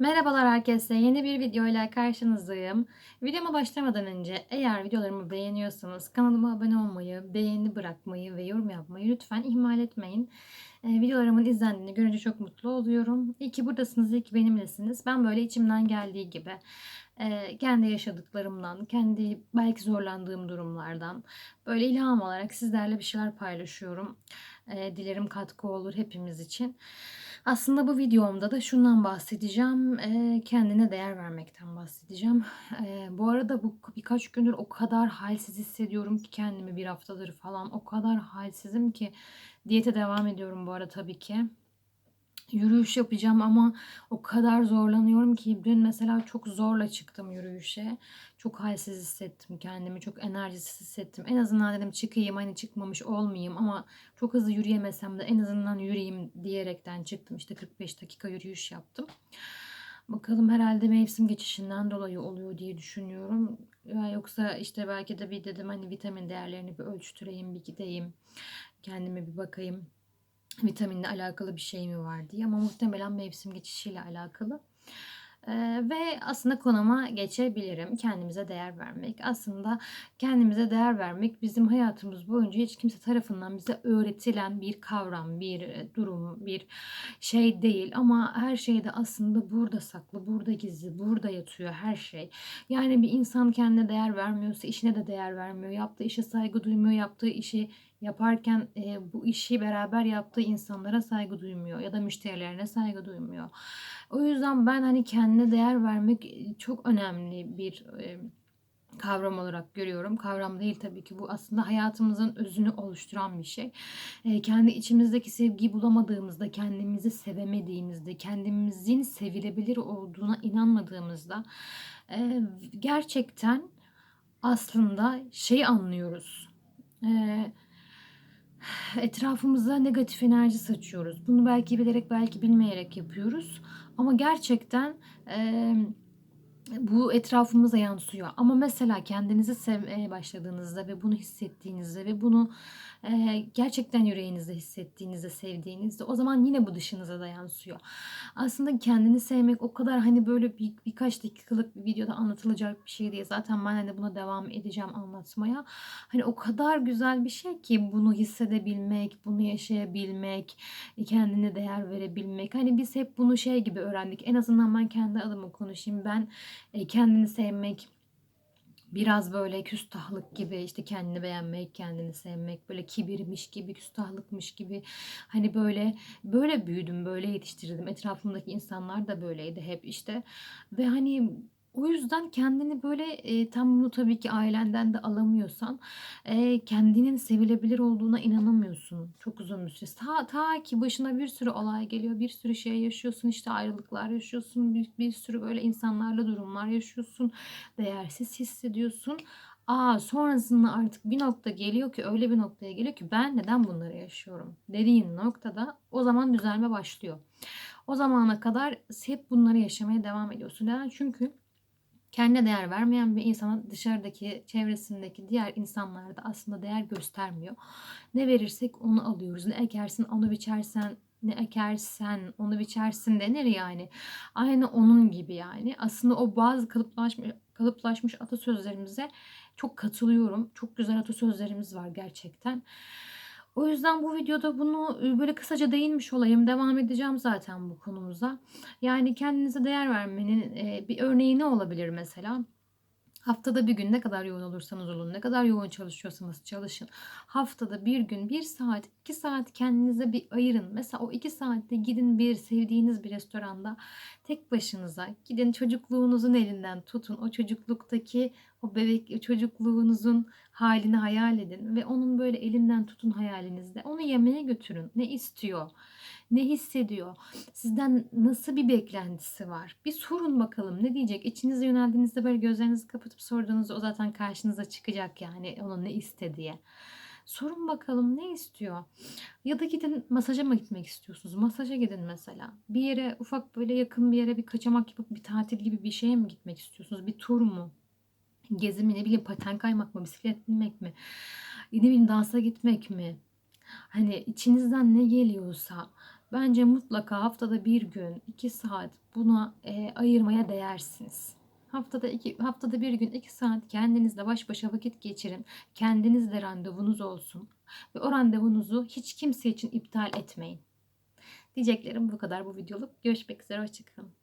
Merhabalar herkese. Yeni bir video ile karşınızdayım. Videoma başlamadan önce eğer videolarımı beğeniyorsanız kanalıma abone olmayı, beğeni bırakmayı ve yorum yapmayı lütfen ihmal etmeyin. Ee, videolarımın izlendiğini görünce çok mutlu oluyorum. İyi ki buradasınız, iyi ki benimlesiniz. Ben böyle içimden geldiği gibi kendi yaşadıklarımdan, kendi belki zorlandığım durumlardan böyle ilham olarak sizlerle bir şeyler paylaşıyorum. Dilerim katkı olur hepimiz için. Aslında bu videomda da şundan bahsedeceğim. Kendine değer vermekten bahsedeceğim. Bu arada bu birkaç gündür o kadar halsiz hissediyorum ki kendimi bir haftadır falan. O kadar halsizim ki diyete devam ediyorum bu arada tabii ki yürüyüş yapacağım ama o kadar zorlanıyorum ki dün mesela çok zorla çıktım yürüyüşe. Çok halsiz hissettim kendimi, çok enerjisiz hissettim. En azından dedim çıkayım hani çıkmamış olmayayım ama çok hızlı yürüyemesem de en azından yürüyeyim diyerekten çıktım. İşte 45 dakika yürüyüş yaptım. Bakalım herhalde mevsim geçişinden dolayı oluyor diye düşünüyorum. Ya yoksa işte belki de bir dedim hani vitamin değerlerini bir ölçtüreyim, bir gideyim. Kendime bir bakayım vitaminle alakalı bir şey mi var diye ama muhtemelen mevsim geçişiyle alakalı. Ee, ve aslında konuma geçebilirim. Kendimize değer vermek. Aslında kendimize değer vermek bizim hayatımız boyunca hiç kimse tarafından bize öğretilen bir kavram, bir durum, bir şey değil. Ama her şey de aslında burada saklı, burada gizli, burada yatıyor her şey. Yani bir insan kendine değer vermiyorsa işine de değer vermiyor. Yaptığı işe saygı duymuyor, yaptığı işi yaparken e, bu işi beraber yaptığı insanlara saygı duymuyor ya da müşterilerine saygı duymuyor. O yüzden ben hani kendine değer vermek çok önemli bir e, kavram olarak görüyorum. Kavram değil tabii ki bu aslında hayatımızın özünü oluşturan bir şey. E, kendi içimizdeki sevgiyi bulamadığımızda, kendimizi sevemediğimizde, kendimizin sevilebilir olduğuna inanmadığımızda e, gerçekten aslında şey anlıyoruz. Eee etrafımıza negatif enerji saçıyoruz. Bunu belki bilerek belki bilmeyerek yapıyoruz. Ama gerçekten e, bu etrafımıza yansıyor. Ama mesela kendinizi sevmeye başladığınızda ve bunu hissettiğinizde ve bunu e, gerçekten yüreğinizde hissettiğinizde, sevdiğinizde o zaman yine bu dışınıza da yansıyor. Aslında kendini sevmek o kadar hani böyle bir, birkaç dakikalık bir videoda anlatılacak bir şey değil. Zaten ben hani buna devam edeceğim anlatmaya. Hani o kadar güzel bir şey ki bunu hissedebilmek, bunu yaşayabilmek, kendine değer verebilmek. Hani biz hep bunu şey gibi öğrendik. En azından ben kendi adıma konuşayım. Ben kendini sevmek, biraz böyle küstahlık gibi işte kendini beğenmek, kendini sevmek, böyle kibirmiş gibi, küstahlıkmış gibi hani böyle böyle büyüdüm, böyle yetiştirildim. Etrafımdaki insanlar da böyleydi hep işte. Ve hani o yüzden kendini böyle e, tam bunu tabii ki ailenden de alamıyorsan e, kendinin sevilebilir olduğuna inanamıyorsun çok uzun bir süre. Ta, ta ki başına bir sürü olay geliyor, bir sürü şey yaşıyorsun, işte ayrılıklar yaşıyorsun, bir, bir sürü böyle insanlarla durumlar yaşıyorsun, değersiz hissediyorsun. Aa sonrasında artık bir nokta geliyor ki öyle bir noktaya geliyor ki ben neden bunları yaşıyorum dediğin noktada o zaman düzelme başlıyor. O zamana kadar hep bunları yaşamaya devam ediyorsun. Neden? Çünkü kendine değer vermeyen bir insana dışarıdaki çevresindeki diğer insanlar da aslında değer göstermiyor. Ne verirsek onu alıyoruz. Ne ekersin onu biçersen ne ekersen onu biçersin denir yani. Aynı onun gibi yani. Aslında o bazı kalıplaşmış kalıplaşmış atasözlerimize çok katılıyorum. Çok güzel atasözlerimiz var gerçekten. O yüzden bu videoda bunu böyle kısaca değinmiş olayım. Devam edeceğim zaten bu konumuza. Yani kendinize değer vermenin bir örneği ne olabilir mesela? Haftada bir gün ne kadar yoğun olursanız olun, ne kadar yoğun çalışıyorsanız çalışın. Haftada bir gün, bir saat, iki saat kendinize bir ayırın. Mesela o iki saatte gidin bir sevdiğiniz bir restoranda tek başınıza gidin çocukluğunuzun elinden tutun. O çocukluktaki o bebek çocukluğunuzun halini hayal edin ve onun böyle elinden tutun hayalinizde. Onu yemeğe götürün. Ne istiyor? Ne hissediyor? Sizden nasıl bir beklentisi var? Bir sorun bakalım ne diyecek? İçinize yöneldiğinizde böyle gözlerinizi kapatıp sorduğunuzda o zaten karşınıza çıkacak yani onun ne istediği. Sorun bakalım ne istiyor? Ya da gidin masaja mı gitmek istiyorsunuz? Masaja gidin mesela. Bir yere ufak böyle yakın bir yere bir kaçamak yapıp bir tatil gibi bir şeye mi gitmek istiyorsunuz? Bir tur mu? Gezi mi? Ne bileyim paten kaymak mı? Bisiklet binmek mi? Ne bileyim dansa gitmek mi? Hani içinizden ne geliyorsa Bence mutlaka haftada bir gün, iki saat buna e, ayırmaya değersiniz. Haftada iki, haftada bir gün iki saat kendinizle baş başa vakit geçirin. Kendinizle randevunuz olsun. Ve o randevunuzu hiç kimse için iptal etmeyin. Diyeceklerim bu kadar bu videoluk. Görüşmek üzere. Hoşçakalın.